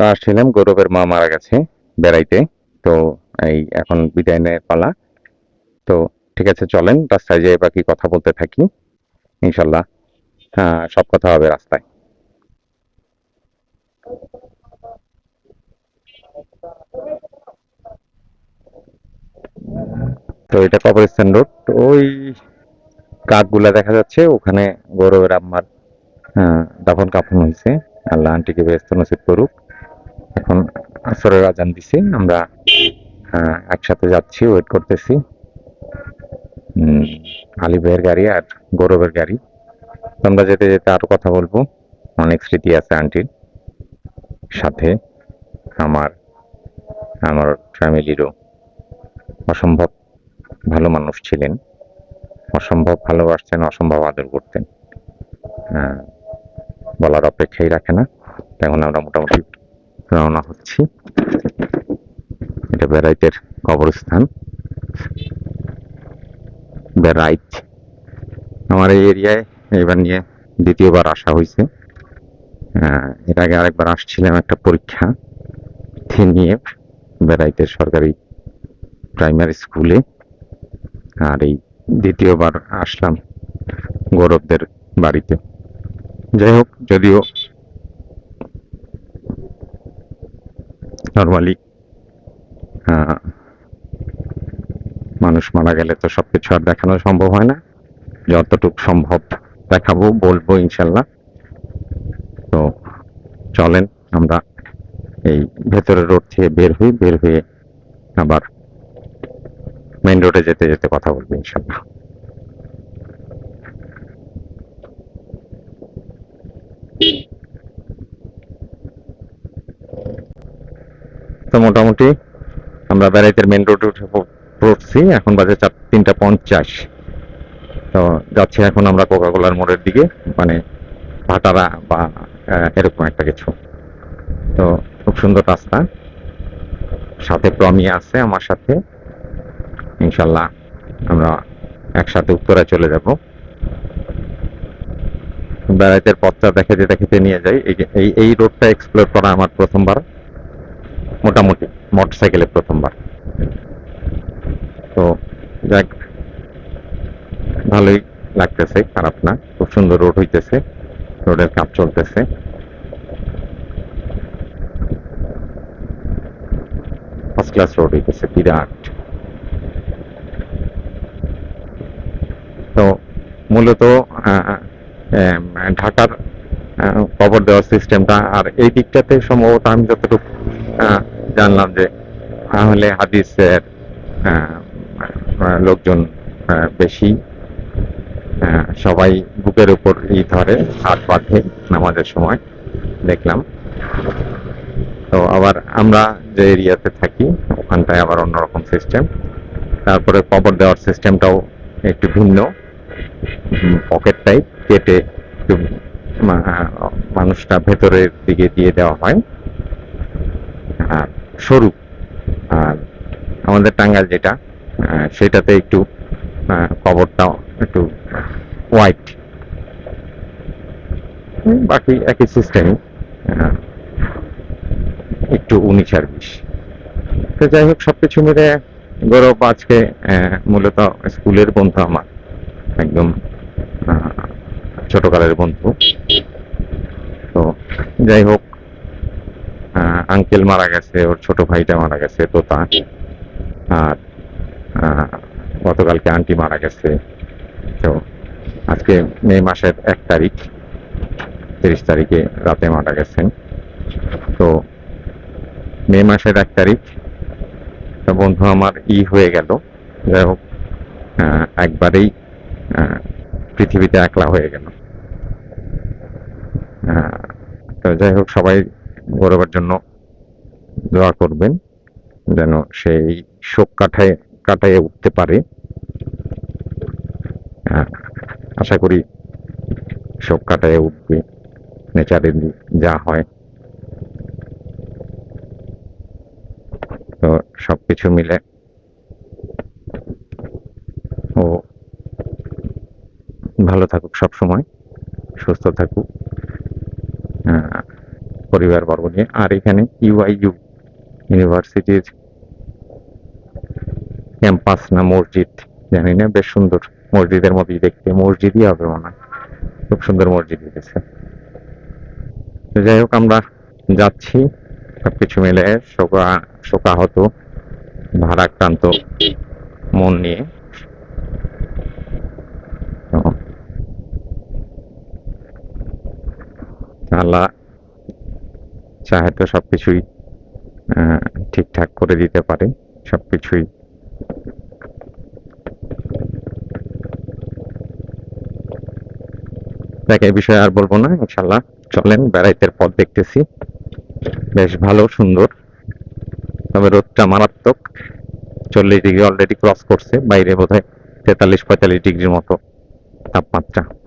তো আসছিলাম গৌরবের মা মারা গেছে বেড়াইতে। তো এই এখন বিদায় নেয় পালা। তো ঠিক আছে চলেন রাস্তায় যেয়ে বাকি কথা বলতে থাকি। ইনশাল্লাহ হ্যাঁ সব কথা হবে রাস্তায়। তো এটা কবরস্থান রোড। ওই কাকগুলা দেখা যাচ্ছে ওখানে গৌরবের আম্মার আহ, দাফন কাফন হয়েছে। আল্লাহ আন্টিকে ব্যস্ত নসিব করুক। এখন আসরের আজান দিছি, আমরা একসাথে যাচ্ছি ওয়েট করতেছি। আলী ভাইয়ের গাড়ি আর গৌরবের গাড়ি। আমরা যেতে যেতে আরও কথা বলব। অনেক স্মৃতি আছে আন্টির সাথে। আমার আমার ফ্যামিলিরও অসম্ভব ভালো মানুষ ছিলেন। অসম্ভব ভালোবাসতেন, অসম্ভব আদর করতেন। বলার অপেক্ষাই রাখে না। এখন আমরা মোটামুটি রওনা হচ্ছি। এটা বেড়াইতের কবরস্থান। বেড়াইত আমার এই এরিয়ায় এবার নিয়ে দ্বিতীয়বার আসা হয়েছে। এর আগে আরেকবার আসছিলাম একটা পরীক্ষা নিয়ে বেড়াইতে সরকারি প্রাইমারি স্কুলে। আর এই দ্বিতীয়বার আসলাম গৌরবদের বাড়িতে। যাই হোক, যদিও নর্মালি মানুষ মারা গেলে তো সবকিছু আর দেখানো সম্ভব হয় না। যতটুকু সম্ভব দেখাবো, বলব ইনশাল্লাহ। তো চলেন, আমরা এই ভেতরের রোড থেকে বের হই, বের হয়ে আবার মেন রোডে যেতে যেতে কথা বলব ইনশাল্লাহ। তো মোটামুটি আমরা বেড়াইতের মেন রোডে উঠে পড়ছি। এখন বাজে চার, তিনটা পঞ্চাশ। তো যাচ্ছি এখন আমরা কোকাকোলার মোড়ের দিকে মানে ভাটারা বা এরকম একটা কিছু। তো খুব সুন্দর রাস্তা। সাথে প্রমি আছে আমার সাথে। ইনশাল্লাহ আমরা একসাথে উত্তরায় চলে যাব। বেড়াইতের পথটা দেখাতে দেখাতে নিয়ে যাই। এই এই রোডটা এক্সপ্লোর করা আমার প্রথমবার। মোটামুটি মোটর মোটরসাইকেলে প্রথমবার। তো যাক, ভালোই লাগতেছে, খারাপ না, খুব সুন্দর রোড হইতেছে, রোডের কাজ চলতেছে। ফার্স্ট ক্লাস রোড হইতেছে, বিরাট। তো মূলত ঢাকার কবর দেওয়ার সিস্টেমটা আর এই দিকটাতে সম্ভবত আমি যতটুকু জানলাম যে তাহলে হাদিসের লোকজন বেশি সবাই বুকের উপর ই ধরে, হাত বাঁধে নামাজের সময়। দেখলাম। তো আবার আমরা যে এরিয়াতে থাকি, ওখানটায় আবার অন্যরকম সিস্টেম তারপরে কবর দেওয়ার সিস্টেমটাও একটু ভিন্ন। পকেট টাইপ কেটে একটু মানুষটা ভেতরের দিকে দিয়ে দেওয়া হয়। আর সরু আর আমাদের টাঙ্গাল যেটা সেটাতে একটু কবরটা একটু হোয়াইট বাকি একই সিস্টেম একটু উনিশ আর বিশ। তো যাই হোক সব কিছু মিলে গৌরব আজকে মূলত স্কুলের বন্ধু আমার, একদম ছোটকালের বন্ধু। তো যাই হোক আঙ্কেল মারা গেছে, ওর ছোট ভাইটা মারা গেছে তোতা আর গতকালকে আন্টি মারা গেছে। তো আজকে মে মাসের এক তারিখ, তিরিশ তারিখে রাতে মারা গেছেন। তো মে মাসের এক তারিখ, তো বন্ধু আমার ই হয়ে গেল। যাই হোক একবারেই পৃথিবীতে একলা হয়ে গেল। তো যাই হোক, সবাই গৌরবের জন্য দোয়া করবেন যেন সেই শোক কাটায় কাটায় উঠতে পারে। আশা করি শোক কাটায় উঠবে নেচারেলি যা হয়। তো সবকিছু মিলে ও ভালো থাকুক সব সময় সুস্থ থাকুক। পরিবার বর্গ নিয়ে। আর এখানে ইউআইইউ ইউনিভার্সিটির ক্যাম্পাস না, মসজিদ, জানি না, বেশ সুন্দর। মসজিদের মতোই দেখতে। মসজিদই হবে মনে হয়। খুব সুন্দর মসজিদ দিতেছে যাই হোক, আমরা যাচ্ছি। সবকিছু মিলে শোকা, শোকাহত, ভারাক্রান্ত মন নিয়ে। আল্লাহ চাহে তো সবকিছুই আহ, ঠিকঠাক করে দিতে পারে সবকিছুই। দেখ এই বিষয়ে আর বলব না ইনশাল্লাহ চলেন বেড়াইতের পথ দেখতেছি। বেশ ভালো সুন্দর। তবে রোদটা মারাত্মক। চল্লিশ ডিগ্রি অলরেডি ক্রস করছে বাইরে বোধহয় তেতাল্লিশ পঁয়তাল্লিশ ডিগ্রির মতো তাপমাত্রা তো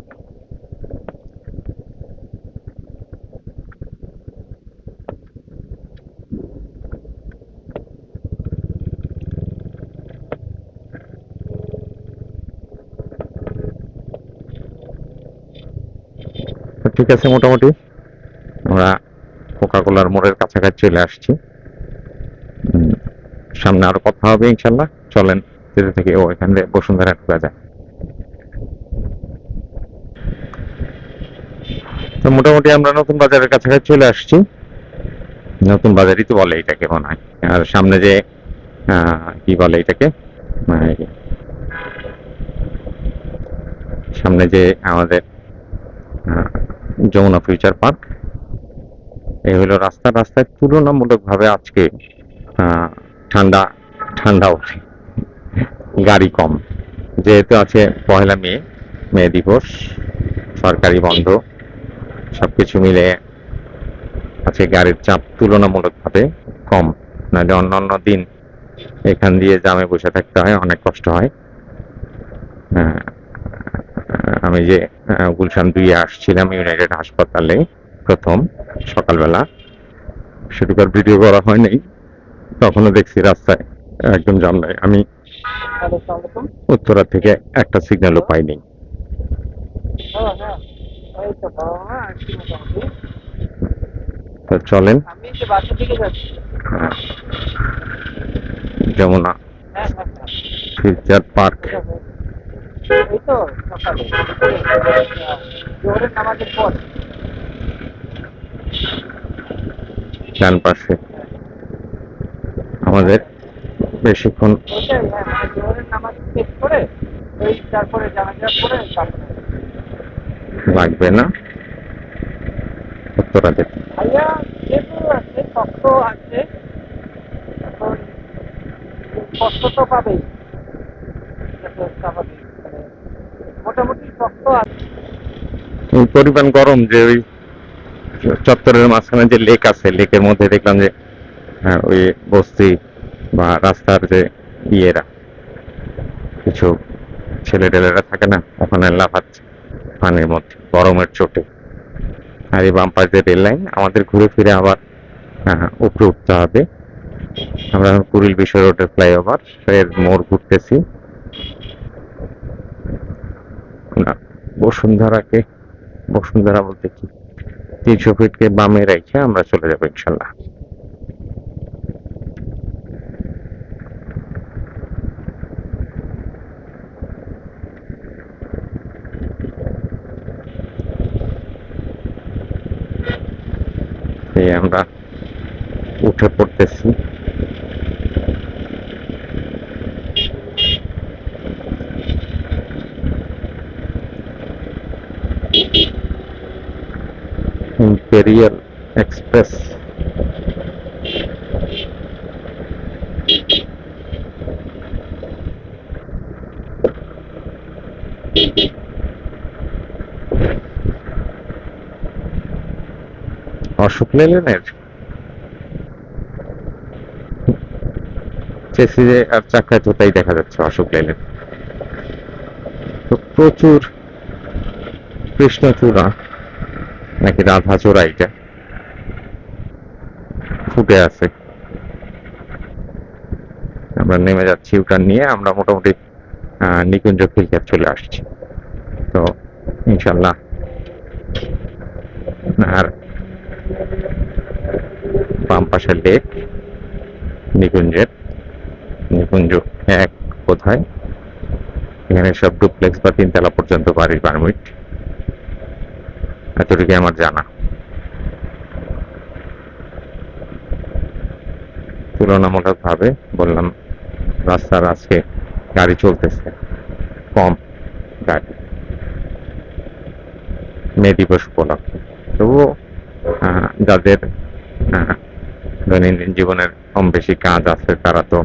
ঠিক আছে মোটামুটি। আমরা কোকা কোলার মোড়ের কাছাকাছি চলে আসছি। সামনে আরও কথা হবে ইনশাল্লাহ চলেন, যেতে থেকে। ও, এখান থেকে বসুন্ধরা ঢুকা যায় তো মোটামুটি আমরা নতুন বাজারের কাছাকাছি চলে আসছি। নতুন বাজারই তো বলে এটাকে মনে হয়। আর সামনে যে কি বলে এটাকে? মানে সামনে যে আমাদের যমুনা ফিউচার পার্ক। এই হলো রাস্তা। রাস্তায় তুলনামূলকভাবে আজকে ঠান্ডা ঠান্ডা ওঠে গাড়ি কম। যেহেতু আছে পহেলা মে মে দিবস সরকারি বন্ধ সব কিছু মিলে আছে গাড়ির চাপ তুলনামূলকভাবে কম। নাহলে অন্য অন্য দিন এখান দিয়ে জামে বসে থাকতে হয় অনেক কষ্ট হয়। আহ, আমি যে গুলশান দুইয়ে আসছিলাম ইউনাইটেড হাসপাতালে প্রথম সকালবেলা। সেটুকার ভিডিও করা হয় নাই? তখনও দেখছি রাস্তায় একদম জাম নাই আমি উত্তরা থেকে একটা সিগন্যালও পাইনি। হ্যাঁ হ্যাঁ তো চলেন। যমুনা হ্যাঁ হ্যাঁ হ্যাঁ। Future Park. এই তো সকালে। জোহরের নামাজের পর। ডান পাশে। আমাদের বেশিক্ষণ হ্যাঁ জোহরের নামাজ শেষ করে ওই তারপরে জানাজা করে তারপরে লাগবে না। উত্তরা যেতে ভাইয়া যেহেতু আছে শক্ত আছে এখন কষ্ট তো পাবেই। স্বাভাবিক মোটামুটি শক্ত আছে। পরিমাণ গরম যে ওই চত্বরের মাঝখানে যে লেক আছে লেকের মধ্যে দেখলাম যে হ্যাঁ, ওই বস্তি বা রাস্তার যে ইয়েরা কিছু ছেলে টেলেরা থাকে না ওখানে লাফাচ্ছে পানির মধ্যে গরমের চোটে। আর এই বাম্পার যে রেল লাইন আমাদের ঘুরে ফিরে আবার আহ, উপরে উঠতে হবে। আমরা এখন কুড়িল বিশ্ব রোডের ফ্লাইওভার এর মোড় ঘুরতেছি। বসুন্ধরাকে, বসুন্ধরা বলতে কি? তিনশো ফিটকে বামে রেখে আমরা চলে যাব ইনশাল্লাহ। আমরা উঠে পড়তেছি। ইম্পেরিয়াল এক্সপ্রেস অশোক লেলেনের চেসিজে আর চাকায় তোতাই দেখা যাচ্ছে অশোক লেলেন প্রচুর কৃষ্ণচূড়া। নাকি রাধাচূড়া এটা? ফুটে আছে। আমরা নেমে যাচ্ছি ওটা নিয়ে, আমরা মোটামুটি নিকুঞ্জ খিলক্ষেত চলে আসছি। তো, ইনশাল্লাহ। আর বাম পাশের লেক, নিকুঞ্জের। নিকুঞ্জ এক কোথায়? এখানে সব ডুপ্লেক্স বা তিনতলা পর্যন্ত বাড়ির পারমিট। এতটুকু আমার জানা। তুলনামূলক ভাবে বললাম, রাস্তার আজকে গাড়ি চলতেছে, কম গাড়ি। মে দিবস উপলক্ষে। তবুও যাদের দৈনন্দিন জীবনের কম বেশি কাজ আছে, তারা তো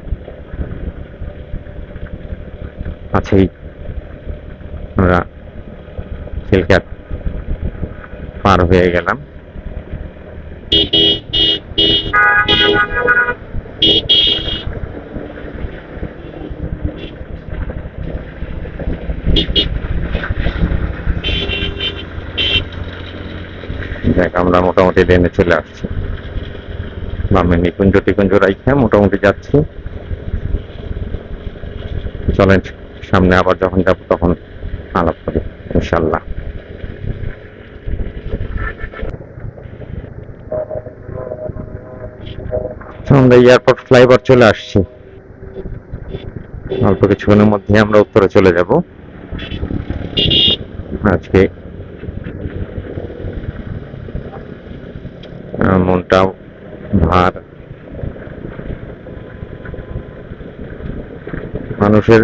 আছেই। আমরা খিলখ্যাত পার হয়ে গেলাম। দেখ, আমরা মোটামুটি লেনে চলে আসছি। বামে নিকুঞ্জ টিকুঞ্জ রাইখে, মোটামুটি যাচ্ছি। চলেন, সামনে আবার যখন যাব তখন আলাপ করি, ইনশাল্লাহ তো আমরা এয়ারপোর্ট ফ্লাইওভার চলে আসছি। অল্প কিছুক্ষণের মধ্যে আমরা উত্তরে চলে যাব। আজকে মনটাও ভার। মানুষের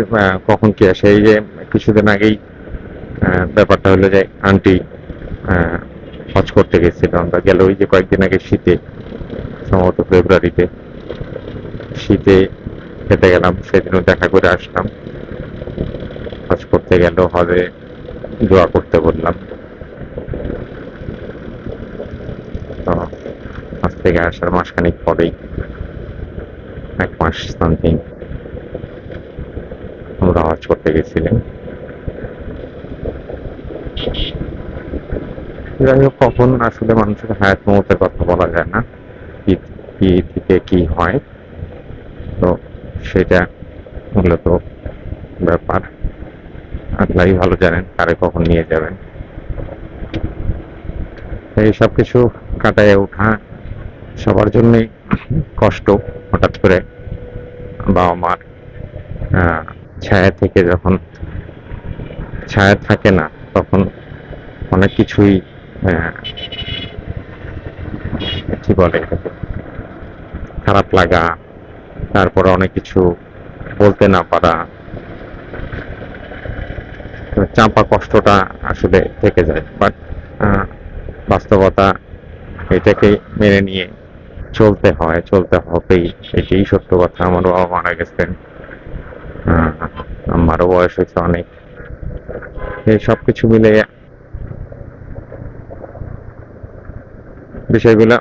কখন কি আসে? এই যে কিছুদিন আগেই ব্যাপারটা হলো যে আন্টি হজ করতে গেছিল। আমরা গেল ওই যে কয়েকদিন আগে শীতে। সম্ভবত ফেব্রুয়ারিতে শীতে খেতে গেলাম, সেদিনও দেখা করে আসলাম। হজ করতে গেল হজে দোয়া করতে বললাম। তো আজ থেকে আসার মাসখানিক পরেই, এক মাস সামথিং আমরা হজ করতে গেছিলেন। যাই হোক, কখন আসলে মানুষের হায়াত মমতের কথা বলা যায় না। কি কি হয়? তো সেটা মূলত ব্যাপার। আল্লাহই ভালো জানেন কারে কখন নিয়ে যাবেন। এই সব কিছু কাটায় ওঠা সবার জন্যই কষ্ট। হঠাৎ করে বাবা মার ছায়া থেকে যখন ছায়া থাকে না, তখন অনেক কিছুই কি বলে খারাপ লাগা, তারপরে অনেক কিছু বলতে না পারা, চাপা কষ্টটা আসলে থেকে যায়। বাট বাস্তবতা এটাকে মেনে নিয়ে চলতে হয়, চলতে হবেই। এটাই সত্য কথা। আমার বাবা মারা গেছেন। আমারও বয়স হয়েছে অনেক। এই সব কিছু মিলে বিষয়গুলো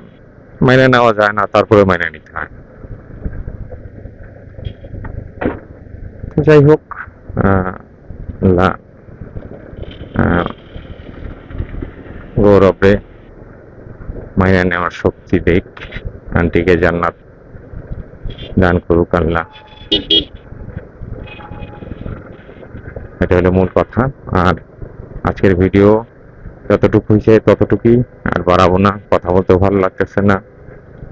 মেনে নেওয়া যায় না তারপরে মেনে নিতে হয়। যাই হোক গৌরবে মাইনে নেওয়ার শক্তি দেখ আন্টিকে জান্নাত দান করুক আল্লাহ। এটা হলো মূল কথা। আর আজকের ভিডিও যতটুকু হয়েছে ততটুকুই, আর বাড়াবো না, কথা বলতেও ভালো লাগতেছে না।